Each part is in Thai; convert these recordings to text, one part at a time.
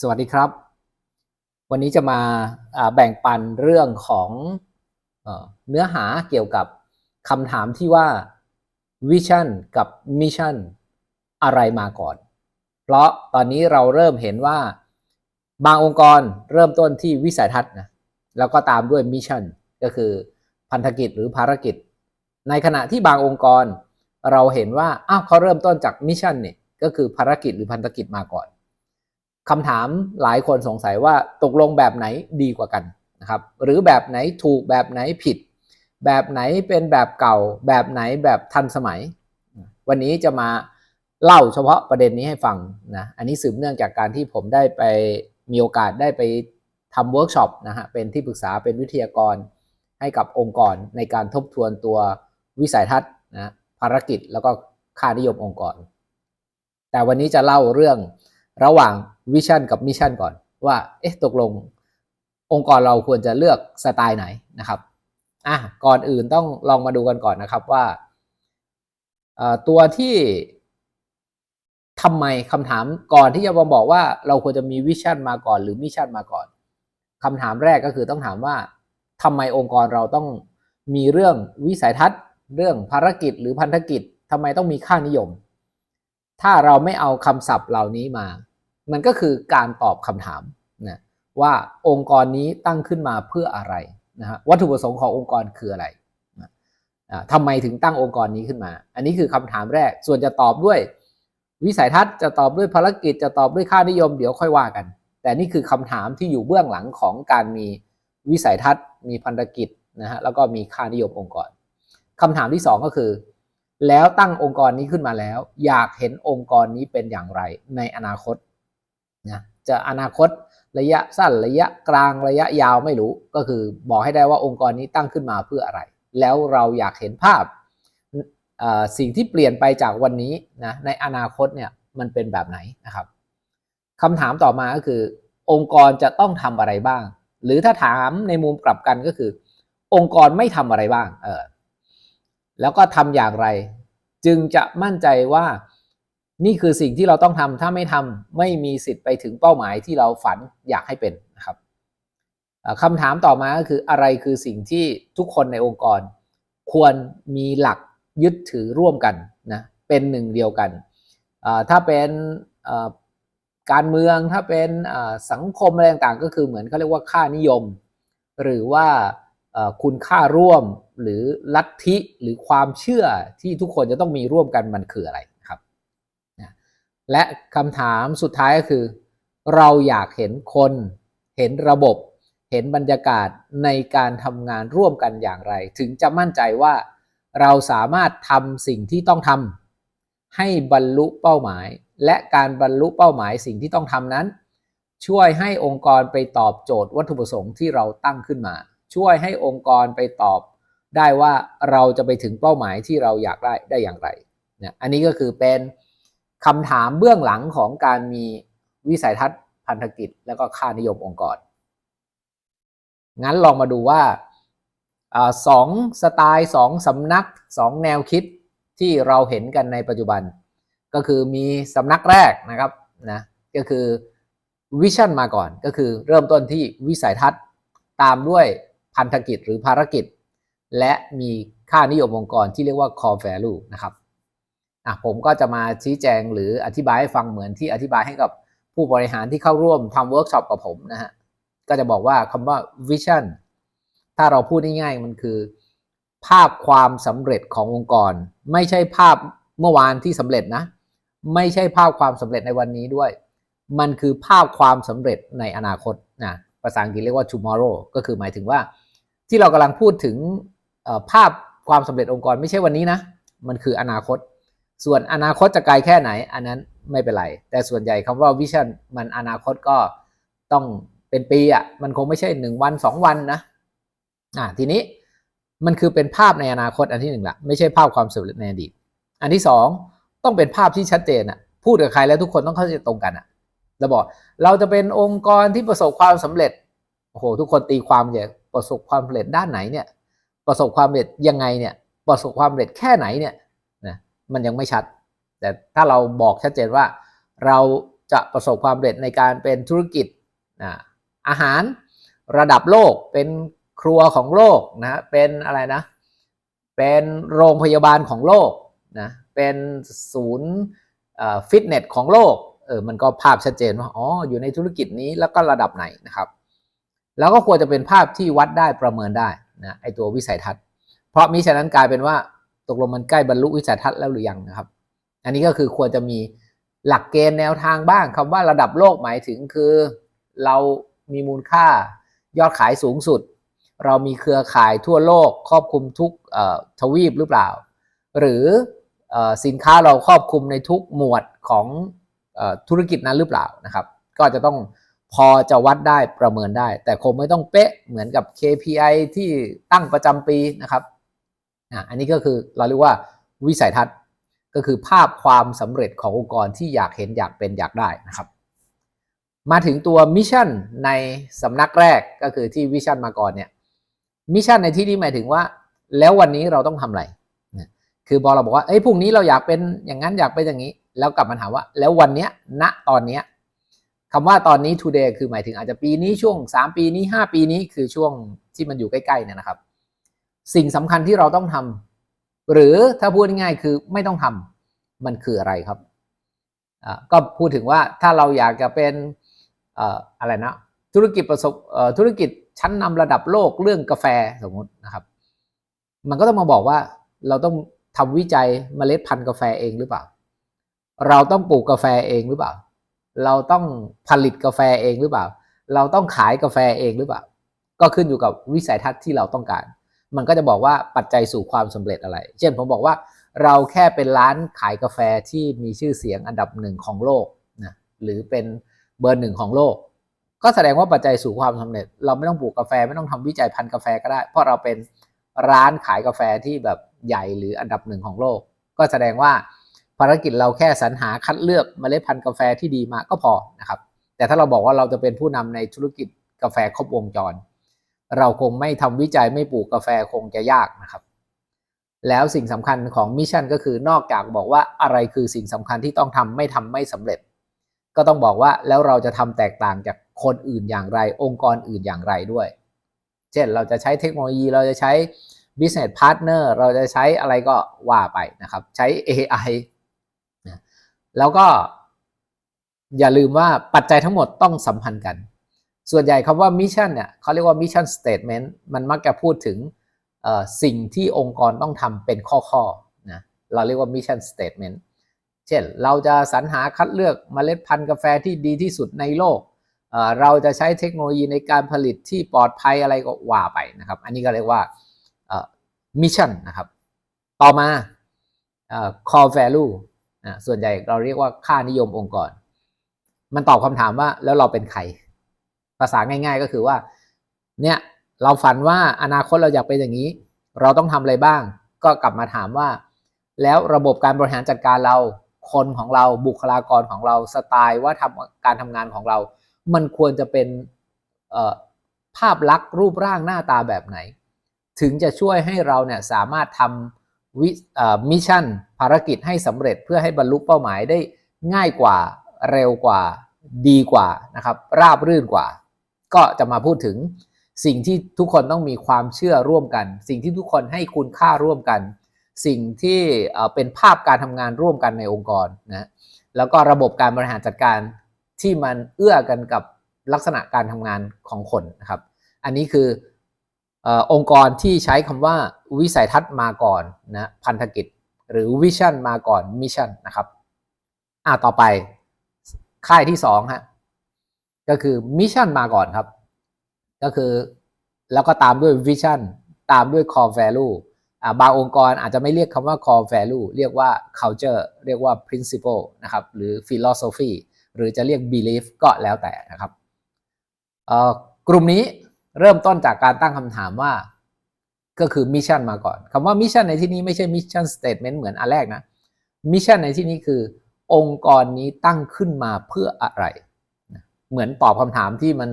สวัสดีครับ วันนี้จะมาแบ่งปันเรื่องของเอเนื้อหาเกี่ยวกับคำถามที่ว่าวิชั่นกับมิชชั่นอะไรมาก่อน เพราะตอนนี้เราเริ่มเห็นว่าบางองค์กรเริ่มต้นที่วิสัยทัศน์นะแล้วก็ตามด้วยมิชชั่นก็คือพันธกิจหรือภารกิจ ในขณะที่บางองค์กรเราเห็นว่าอ้าวเขาเริ่มต้นจากมิชชั่นเนี่ยก็คือภารกิจหรือพันธกิจมาก่อน คำถามหลายคนสงสัยว่าตกลงแบบไหนดีกว่ากันนะครับ หรือแบบไหนถูกแบบไหนผิด แบบไหนเป็นแบบเก่า แบบไหนแบบทันสมัย วันนี้จะมาเล่าเฉพาะประเด็นนี้ให้ฟังนะอันนี้สืบเนื่องจากการที่ผมได้ไปมีโอกาสได้ไปทำเวิร์กช็อปนะฮะเป็นที่ปรึกษาเป็นวิทยากรให้กับองค์กรในการทบทวนตัววิสัยทัศน์นะภารกิจแล้วก็ค่านิยมองค์กร แต่วันนี้จะเล่าเรื่องระหว่าง วิชั่นกับมิชชั่นก่อนว่าเอ๊ะตกลงองค์กรเราควรจะเลือกสไตล์ไหนนะครับอะก่อนอื่นต้องลองมาดูกันก่อนนะครับว่าตัวที่ทำไมคำถามก่อนที่จะมาบอกว่าเราควรจะมีวิชั่นมาก่อน หรือมิชชั่นมาก่อนคำถามแรกก็คือต้องถามว่าทำไมองค์กรเราต้องมีเรื่องวิสัยทัศน์ เรื่องภารกิจหรือพันธกิจทำไมต้องมีค่านิยม ถ้าเราไม่เอาคำศัพท์เหล่านี้มา มันก็คือการตอบคำถามนะว่าองค์กรนี้ตั้งขึ้นมาเพื่ออะไรนะฮะวัตถุประสงค์ขององค์กรคืออะไรนะอ่าทำไมถึงตั้งองค์กรนี้ขึ้นมา อันนี้คือคำถามแรก ส่วนจะตอบด้วย วิสัยทัศน์จะตอบด้วยภารกิจจะตอบด้วยค่านิยมเดี๋ยวค่อยว่ากัน แต่นี่คือคำถามที่อยู่เบื้องหลังของการมีวิสัยทัศน์ มีพันธกิจนะฮะแล้วก็มีค่านิยมองค์กรคำถามที่สองก็คือ แล้วตั้งองค์กรนี้ขึ้นมาแล้ว อยากเห็นองค์กรนี้เป็นอย่างไรในอนาคต นะจะอนาคตระยะสั้นระยะกลางระยะยาวไม่รู้ ก็คือบอกให้ได้ว่าองค์กรนี้ตั้งขึ้นมาเพื่ออะไร แล้วเราอยากเห็นภาพสิ่งที่เปลี่ยนไปจากวันนี้นะในอนาคตเนี่ยมันเป็นแบบไหนนะครับคำถามต่อมาก็คือ องค์กรจะต้องทำอะไรบ้าง หรือถ้าถามในมุมกลับกันก็คือ องค์กรไม่ทำอะไรบ้างเออแล้วก็ทำอย่างไร จึงจะมั่นใจว่า นี่คือสิ่งที่เราต้องทำถ้าไม่ทำไม่มีสิทธิ์ไปถึงเป้าหมายที่เราฝันอยากให้เป็นนะครับเอ่อคำถามต่อมาก็คืออะไรคือสิ่งที่ทุกคนในองค์กร ควรมีหลักยึดถือร่วมกันนะเป็นหนึ่งเดียวกัน ถ้าเป็นการเมืองถ้าเป็นสังคมอะไรต่างๆ ก็คือเหมือนเขาเรียกว่าค่านิยม หรือว่าคุณค่าร่วมหรือลัทธิหรือความเชื่อที่ทุกคนจะต้องมีร่วมกันมันคืออะไร และคำถามสุดท้ายก็คือ เราอยากเห็นคน เห็นระบบ เห็นบรรยากาศในการทำงานร่วมกันอย่างไร ถึงจะมั่นใจว่าเราสามารถทำสิ่งที่ต้องทำให้บรรลุเป้าหมาย และการบรรลุเป้าหมายสิ่งที่ต้องทำนั้น ช่วยให้องค์กรไปตอบโจทย์วัตถุประสงค์ที่เราตั้งขึ้นมา ช่วยให้องค์กรไปตอบ ได้ว่าเราจะไปถึงเป้าหมายที่เราอยากได้ได้อย่างไรเนี่ยอันนี้ก็คือเป็น คำถามเบื้องหลังของการมีวิสัยทัศน์พันธกิจ แล้วก็ค่านิยมองค์กร งั้นลองมาดูว่าอาสองสไตล์สองสำนักสองแนวคิดที่เราเห็นกันในปัจจุบัน ก็คือมีสำนักแรกนะครับนะก็คือวิชั่นมาก่อนก็คือเริ่มต้นที่วิสัยทัศน์ตามด้วยพันธกิจหรือภารกิจ และมีค่านิยมองค์กรที่เรียกว่า core value นะครับ อะผมก็จะมาชี้แจงหรืออธิบายให้ฟังเหมือนที่อธิบายให้กับผู้บริหารที่เข้าร่วมทำเวิร์กช็อปกับผมนะฮะก็จะบอกว่าคำว่า vision ถ้าเราพูดง่ายๆมันคือ ภาพความสำเร็จขององค์กร ไม่ใช่ภาพเมื่อวานที่สำเร็จนะ ไม่ใช่ภาพความสำเร็จในวันนี้ด้วย มันคือภาพความสำเร็จในอนาคตนะภาษาอังกฤษเรียกว่า tomorrow ก็คือหมายถึงว่า ที่เรากำลังพูดถึงภาพความสำเร็จองค์กรไม่ใช่วันนี้นะ มันคืออนาคต ส่วนอนาคตจะไกลแค่ไหน อันนั้นไม่เป็นไร แต่ส่วนใหญ่คำว่าวิชั่นมันอนาคตก็ต้องเป็นปีอะ่ะมันคงไม่ใช่หนึ่งวันสองวันนะอ่าทีนี้มันคือเป็นภาพในอนาคตอันที่หนึ่งละไม่ใช่ภาพความสำเร็จในอดีต อันที่สองต้องเป็นภาพที่ชัดเจนอะ่ะพูดกับใครแล้วทุกคนต้องเข้าใจตรงกันอะ่ะเราบอกเราจะเป็นองค์กรที่ประสบความสำเร็จโอ้โหทุกคนตีความอย่างประสบความสำเร็จด้านไหนเนี่ย ประสบความสำเร็จยังไงเนี่ย ประสบความสำเร็จแค่ไหนเนี่ย มันยังไม่ชัด แต่ถ้าเราบอกชัดเจนว่า เราจะประสบความสำเร็จในการเป็นธุรกิจนะอาหารระดับโลกเป็นครัวของโลกนะเป็นอะไรนะ เป็นโรงพยาบาลของโลกนะเป็นศูนย์ฟิตเนสของโลกเออมันก็ภาพชัดเจนว่าอ๋ออยู่ในธุรกิจนี้แล้วก็ระดับไหนนะครับ แล้วก็ควรจะเป็นภาพที่วัดได้ประเมินได้นะไอตัววิสัยทัศน์ เพราะมิฉะนั้นกลายเป็นว่า ตกลงมันใกล้บรรลุวิสัยทัศน์แล้วหรือยังนะครับ อันนี้ก็คือควรจะมีหลักเกณฑ์แนวทางบ้างคำว่าระดับโลกหมายถึงคือ เรามีมูลค่ายอดขายสูงสุด เรามีเครือข่ายทั่วโลกครอบคลุมทุกทวีปหรือเปล่า หรือสินค้าเราครอบคลุมในทุกหมวดของธุรกิจนั้นหรือเปล่านะครับ ก็จะต้องพอจะวัดได้ประเมินได้ แต่คงไม่ต้องเป๊ะเหมือนกับ KPI ที่ตั้งประจำปีนะครับ อันนี้ก็คือเราเรียกว่าวิสัยทัศน์ก็คือภาพความสำเร็จขององค์กรที่อยากเห็นอยากเป็นอยากได้นะครับ มาถึงตัวมิชชั่นในสำนักแรกก็คือที่วิชั่นมาก่อนเนี่ยมิชชั่นในที่นี้หมายถึงว่า แล้ววันนี้เราต้องทำอะไรคือพอเราบอกว่าเอ้ยพรุ่งนี้เราอยากเป็นอย่างนั้นอยากเป็นอย่างนี้ แล้วกลับมาถามว่า แล้ววันเนี้ยณตอนเนี้ยคำว่าตอนนี้ today คือหมายถึงอาจจะปีนี้ช่วง 3 ปีนี้ 5 ปีนี้คือช่วงที่มันอยู่ใกล้ๆเนี่ยนะครับ สิ่งสำคัญที่เราต้องทำหรือถ้าพูดง่ายๆคือไม่ต้องทำมันคืออะไรครับก็พูดถึงว่าถ้าเราอยากจะเป็นอะไรนะธุรกิจประสบธุรกิจชั้นนำระดับโลกเรื่องกาแฟสมมตินะครับ มันก็ต้องมาบอกว่าเราต้องทำวิจัยเมล็ดพันธุ์กาแฟเองหรือเปล่า เราต้องปลูกกาแฟเองหรือเปล่า เราต้องผลิตกาแฟเองหรือเปล่า เราต้องขายกาแฟเองหรือเปล่า ก็ขึ้นอยู่กับวิสัยทัศน์ที่เราต้องการ มันก็จะบอกว่าปัจจัยสู่ความสำเร็จอะไร เช่นผมบอกว่าเราแค่เป็นร้านขายกาแฟที่มีชื่อเสียงอันดับหนึ่งของโลกนะหรือเป็นเบอร์หนึ่งของโลก ก็แสดงว่าปัจจัยสู่ความสำเร็จ เราไม่ต้องปลูกกาแฟไม่ต้องทำวิจัยพันธุ์กาแฟก็ได้ เพราะเราเป็นร้านขายกาแฟที่แบบใหญ่หรืออันดับหนึ่งของโลก ก็แสดงว่าภารกิจเราแค่สรรหาคัดเลือกเมล็ดพันธุ์กาแฟที่ดีมาก็พอนะครับแต่ถ้าเราบอกว่าเราจะเป็นผู้นำในธุรกิจกาแฟครบวงจร เราคงไม่ทำวิจัยไม่ปลูกกาแฟคงจะยากนะครับ แล้วสิ่งสำคัญของมิชชั่นก็คือนอกจากบอกว่าอะไรคือสิ่งสำคัญที่ต้องทำไม่ทำไม่สำเร็จ ก็ต้องบอกว่าแล้วเราจะทำแตกต่างจากคนอื่นอย่างไร องค์กรอื่นอย่างไรด้วย เช่นเราจะใช้เทคโนโลยีเราจะใช้ business partner เราจะใช้อะไรก็ว่าไปนะครับ ใช้ AI แล้วก็อย่าลืมว่าปัจจัยทั้งหมดต้องสัมพันธ์กัน ส่วนใหญ่คำว่ามิชชั่นเนี่ยเขาเรียกว่ามิชชั่นสเตทเมนต์มันมักจะพูดถึงสิ่งที่องค์กรต้องทำเป็นข้อๆนะเราเรียกว่ามิชชั่นสเตทเมนต์เช่น เราจะสรรหาคัดเลือกมเมล็ดพันธุ์กาแฟที่ดีที่สุดในโลก เราจะใช้เทคโนโลยีในการผลิตที่ปลอดภัยอะไรก็ว่าไปนะครับ อันนี้ก็เรียกว่ามิชชั่นนะครับ ต่อมา core value ส่วนใหญ่เราเรียกว่าค่านิยมองค์กร มันตอบคำถามว่าแล้วเราเป็นใคร ภาษาง่าย ๆ ก็คือว่า เนี่ยเราฝันว่าอนาคตเราอยากเป็นอย่างนี้ เราต้องทำอะไรบ้าง ก็กลับมาถามว่า แล้วระบบการบริหารจัดการเรา คนของเราบุคลากรของเราสไตล์ว่าทำการทำงานของเรา มันควรจะเป็นภาพลักษณ์รูปร่างหน้าตาแบบไหน ถึงจะช่วยให้เราเนี่ยสามารถทำวิมิชชั่นภารกิจให้สำเร็จเพื่อให้บรรลุเป้าหมายได้ง่ายกว่าเร็วกว่าดีกว่านะครับราบรื่นกว่า ก็จะมาพูดถึงสิ่งที่ทุกคนต้องมีความเชื่อร่วมกัน สิ่งที่ทุกคนให้คุณค่าร่วมกัน สิ่งที่เป็นภาพการทำงานร่วมกันในองค์กรนะแล้วก็ระบบการบริหารจัดการที่มันเอื้อกันกับลักษณะการทำงานของคนนะครับ อันนี้คือองค์กรที่ใช้คำว่าวิสัยทัศน์มาก่อนนะพันธกิจหรือวิชั่นมาก่อนมิชชั่นนะครับอ่าต่อไปค่ายที่สองฮะ ก็คือมิชชั่นมาก่อนครับ ก็คือแล้วก็ตามด้วยวิชั่นตามด้วย core value บางองค์กรอาจจะไม่เรียกคำว่า core value เรียกว่า culture เรียกว่า principle นะครับหรือ philosophy หรือจะเรียก belief ก็แล้วแต่นะครับกลุ่มนี้เริ่มต้นจากการตั้งคำถามว่าก็คือมิชชั่นมาก่อนคำว่ามิชชั่นในที่นี้ไม่ใช่มิชชั่นสเตทเมนต์เหมือนอันแรกนะมิชชั่นในที่นี้คือ องค์กรนี้ตั้งขึ้นมาเพื่ออะไร เหมือนตอบคำถามที่มัน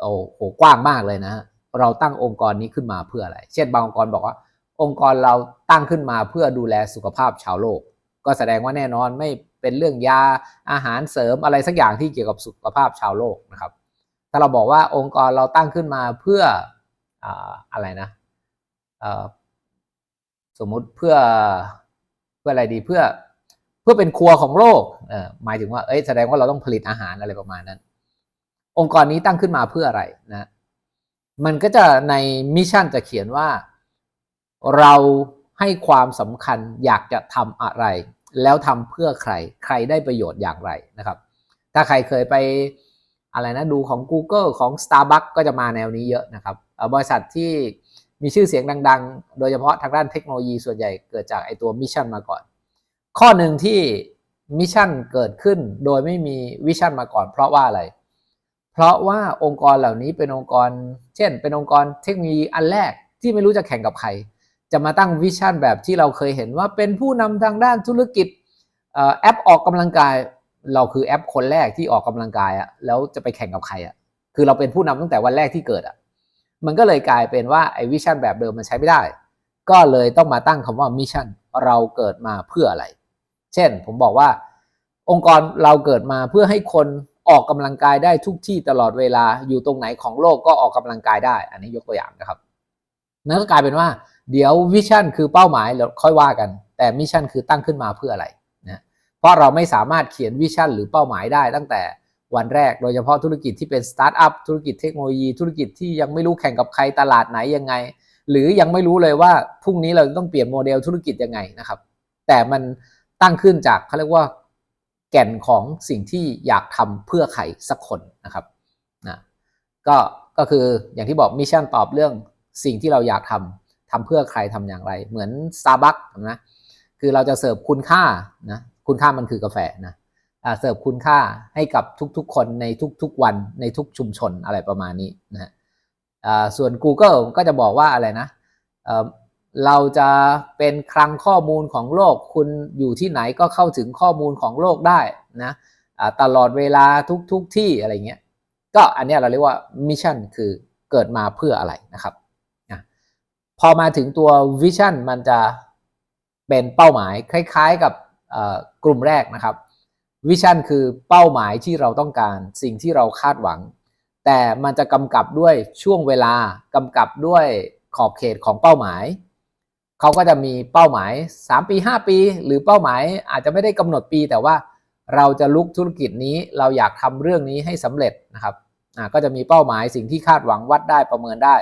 โอ้โหกว้างมากเลยนะ เราตั้งองค์กรนี้ขึ้นมาเพื่ออะไร เช่นบางองค์กรบอกว่า องค์กรเราตั้งขึ้นมาเพื่อดูแลสุขภาพชาวโลก ก็แสดงว่าแน่นอนไม่เป็นเรื่องยาอาหารเสริมอะไรสักอย่างที่เกี่ยวกับสุขภาพชาวโลกนะครับ ถ้าเราบอกว่าองค์กรเราตั้งขึ้นมาเพื่อออะไรนะสมมุติเพื่อเพื่ออะไรดีเพื่อเพื่อเป็นครัวของโลกหมายถึงว่าเอ้ยแสดงว่าเราต้องผลิตอาหารอะไรประมาณนั้น องค์กรนี้ตั้งขึ้นมาเพื่ออะไรนะมันก็จะในมิชชั่นจะเขียนว่า เราให้ความสำคัญอยากจะทำอะไร แล้วทำเพื่อใคร ใครได้ประโยชน์อย่างไรนะครับ ถ้าใครเคยไปอะไรนะดูของ Google ของ Starbucks ก็จะมาแนวนี้เยอะนะครับ บริษัทที่มีชื่อเสียงดัง ๆ โดยเฉพาะทางด้านเทคโนโลยีส่วนใหญ่เกิดจากไอตัวมิชชั่นมาก่อน ข้อหนึ่งที่มิชชั่นเกิดขึ้นโดยไม่มีวิชั่นมาก่อน เพราะว่าอะไร เพราะว่าองค์กรเหล่านี้เป็นองค์กร เช่น เป็นองค์กรเทคโนโลยีอันแรกที่ไม่รู้จะแข่งกับใคร จะมาตั้งวิชั่นแบบที่เราเคยเห็นว่าเป็นผู้นำทางด้านธุรกิจอแอปออกกำลังกาย เราคือแอปคนแรกที่ออกกำลังกายอะแล้วจะไปแข่งกับใครอะคือเราเป็นผู้นำตั้งแต่วันแรกที่เกิดอะมันก็เลยกลายเป็นว่าไอ้วิชั่นแบบเดิมมันใช้ไม่ได้ ก็เลยต้องมาตั้งคำว่ามิชชั่นเราเกิดมาเพื่ออะไร เช่นผมบอกว่า องค์กรเราเกิดมาเพื่อให้คน ออกกำลังกายได้ทุกที่ตลอดเวลาอยู่ตรงไหนของโลกก็ออกกำลังกายได้ อันนี้ยกตัวอย่างนะครับนั่นก็กลายเป็นว่า เดี๋ยววิชั่นคือเป้าหมายเราค่อยว่ากัน แต่มิชชั่นคือตั้งขึ้นมาเพื่ออะไรนะเพราะเราไม่สามารถเขียนวิชั่นหรือเป้าหมายได้ตั้งแต่วันแรกโดยเฉพาะธุรกิจที่เป็นสตาร์ทอัพธุรกิจเทคโนโลยี ธุรกิจที่ยังไม่รู้แข่งกับใครตลาดไหนยังไง หรือยังไม่รู้เลยว่าพรุ่งนี้เราต้องเปลี่ยนโมเดลธุรกิจยังไงนะครับ แต่มันตั้งขึ้นจากเขาเรียกว่า แก่นของสิ่งที่อยากทำเพื่อใครสักคนนะครับนะก็ก็คืออย่างที่บอกมิชชั่นตอบเรื่องสิ่งที่เราอยากทำทำเพื่อใครทำอย่างไร เหมือน Starbucks นะคือเราจะเสิร์ฟคุณค่านะคุณค่ามันคือกาแฟนะเสิร์ฟคุณค่าให้กับทุกๆ คนในทุกๆวันในทุกชุมชนอะไรประมาณนี้นะฮะส่วน Google ก็จะบอกว่าอะไรนะ เราจะเป็นคลังข้อมูลของโลก คุณอยู่ที่ไหนก็เข้าถึงข้อมูลของโลกได้นะตลอดเวลาทุกๆที่อะไรเงี้ย ก็อันนี้เราเรียกว่ามิชชั่นคือเกิดมาเพื่ออะไรนะครับพอมาถึงตัววิชั่นมันจะเป็นเป้าหมายคล้ายๆกับกลุ่มแรกนะครับวิชั่นคือเป้าหมายที่เราต้องการสิ่งที่เราคาดหวัง แต่มันจะกำกับด้วยช่วงเวลากำกับด้วยขอบเขตของเป้าหมาย เขาก็จะมีเป้าหมาย 3 ปี 5 ปี หรือเป้าหมายอาจจะไม่ได้กำหนดปี แต่ว่าเราจะลุกธุรกิจนี้เราอยากทำเรื่องนี้ให้สำเร็จนะครับก็จะมีเป้าหมายสิ่งที่คาดหวังวัดได้ประเมินได้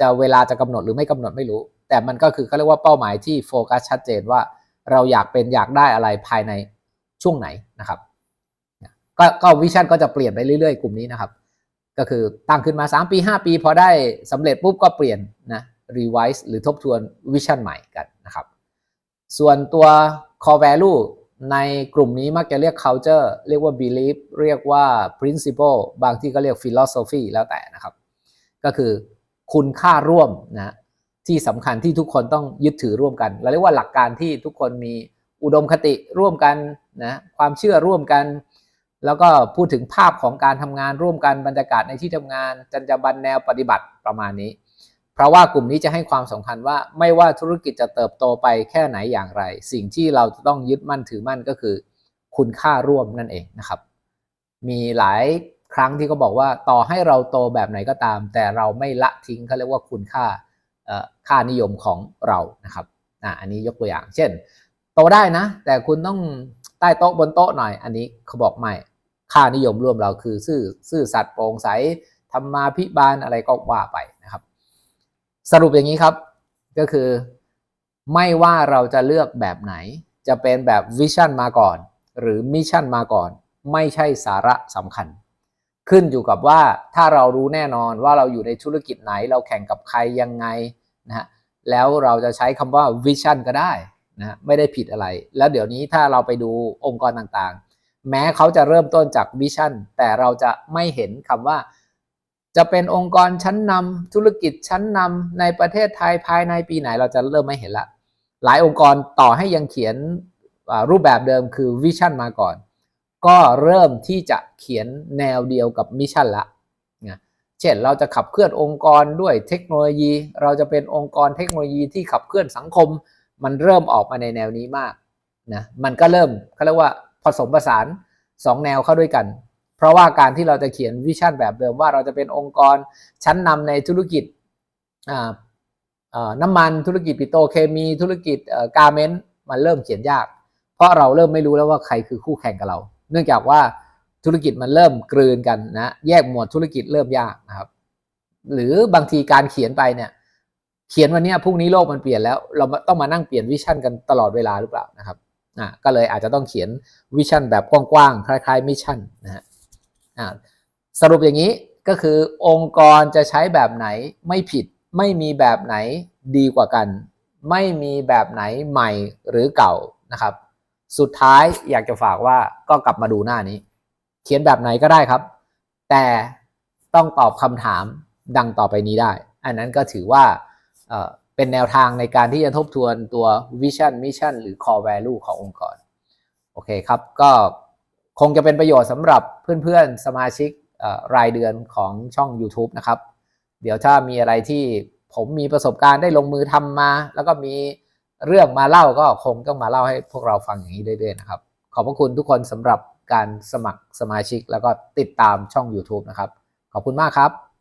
จะเวลาจะกำหนดหรือไม่กำหนดไม่รู้ แต่มันก็คือเขาเรียกว่าเป้าหมายที่โฟกัสชัดเจนว่าเราอยากเป็นอยากได้อะไรภายในช่วงไหนนะครับก็ก็วิชั่นก็จะเปลี่ยนไปเรื่อยๆ กลุ่มนี้นะครับ ก็คือตั้งขึ้นมา 3 ปี 5 ปี พอได้สำเร็จปุ๊บก็เปลี่ยนนะ รีไวซ์หรือทบทวนวิชั่นใหม่กันนะครับ ส่วนตัว core value ในกลุ่มนี้มักจะเรียก culture เรียกว่า belief เรียกว่า principle บางที่ก็เรียก philosophy แล้วแต่นะครับ ก็คือคุณค่าร่วมนะที่สำคัญที่ทุกคนต้องยึดถือร่วมกัน เราเรียกว่าหลักการที่ทุกคนมีอุดมคติร่วมกันนะความเชื่อร่วมกัน แล้วก็พูดถึงภาพของการทำงานร่วมกันบรรยากาศในที่ทำงาน จรรยาบรรณแนวปฏิบัติประมาณนี้ เพราะว่ากลุ่มนี้จะให้ความสำคัญว่าไม่ว่าธุรกิจจะเติบโตไปแค่ไหนอย่างไร สิ่งที่เราจะต้องยึดมั่นถือมั่นก็คือ คุณค่าร่วมนั่นเองนะครับ มีหลายครั้งที่เขาบอกว่าต่อให้เราโตแบบไหนก็ตาม แต่เราไม่ละทิ้งเขาเรียกว่าคุณค่าค่านิยมของเรานะครับอะอันนี้ยกตัวอย่าง เช่น โตได้นะ แต่คุณต้องใต้โต๊ะบนโต๊ะหน่อย อันนี้เขาบอกไม่ค่านิยมร่วมเราคือซื่อซื่อสัตย์โปร่งใสทำมาพิบาลอะไรก็ว่าไป สรุปอย่างนี้ครับ ก็คือ ไม่ว่าเราจะเลือกแบบไหน จะเป็นแบบวิชั่นมาก่อน หรือมิชชั่นมาก่อน ไม่ใช่สาระสำคัญ ขึ้นอยู่กับว่าถ้าเรารู้แน่นอนว่าเราอยู่ในธุรกิจไหน เราแข่งกับใครยังไงนะฮะแล้วเราจะใช้คำว่าวิชั่นก็ได้นะไม่ได้ผิดอะไร แล้วเดี๋ยวนี้ถ้าเราไปดูองค์กรต่างๆ แม้เขาจะเริ่มต้นจากวิชั่นแต่เราจะไม่เห็นคำว่า จะเป็นองค์กรชั้นนำธุรกิจชั้นนำในประเทศไทยภายในปีไหนเราจะเริ่มไม่เห็นละ หลายองค์กรต่อให้ยังเขียนรูปแบบเดิมคือวิชั่นมาก่อน ก็เริ่มที่จะเขียนแนวเดียวกับมิชชั่นละเช่นเราจะขับเคลื่อนองค์กรด้วยเทคโนโลยี เราจะเป็นองค์กรเทคโนโลยีที่ขับเคลื่อนสังคม มันเริ่มออกมาในแนวนี้มากนะมันก็เริ่มเขาเรียกว่าผสมผสานสองแนวเข้าด้วยกัน เพราะว่าการที่เราจะเขียนวิชั่นแบบเดิมว่าเราจะเป็นองค์กรชั้นนำในธุรกิจน้ำมันธุรกิจปิโตรเคมีธุรกิจกาเมนต์มันเริ่มเขียนยาก เพราะเราเริ่มไม่รู้แล้วว่าใครคือคู่แข่งกับเรา เนื่องจากว่าธุรกิจมันเริ่มกลืนกันนะแยกหมวดธุรกิจเริ่มยากนะครับ หรือบางทีการเขียนไปเนี่ย เขียนวันนี้พรุ่งนี้โลกมันเปลี่ยนแล้ว เราต้องมานั่งเปลี่ยนวิชั่นกันตลอดเวลาหรือเปล่านะครับอ่าก็เลยอาจจะต้องเขียนวิชั่นแบบกว้างๆคล้ายๆมิชชั่นนะฮะ สรุปอย่างนี้ก็คือองค์กรจะใช้แบบไหนไม่ผิด ไม่มีแบบไหนดีกว่ากัน ไม่มีแบบไหนใหม่หรือเก่านะครับ สุดท้ายอยากจะฝากว่าก็กลับมาดูหน้านี้ เขียนแบบไหนก็ได้ครับ แต่ต้องตอบคำถามดังต่อไปนี้ได้ อันนั้นก็ถือว่าเเป็นแนวทางในการที่จะทบทวนตัว Vision Mission หรือ Core Value ขององค์กร โอเคครับ ก็ คงจะเป็นประโยชน์สำหรับเพื่อนๆสมาชิกรายเดือนของช่อง YouTube นะครับ เดี๋ยวถ้ามีอะไรที่ผมมีประสบการณ์ได้ลงมือทำมา แล้วก็มีเรื่องมาเล่าก็คงต้องมาเล่าให้พวกเราฟังอย่างนี้เรื่อยๆนะครับ ขอบพระคุณทุกคนสำหรับการสมัครสมาชิกแล้วก็ติดตามช่อง YouTube นะครับ ขอบคุณมากครับ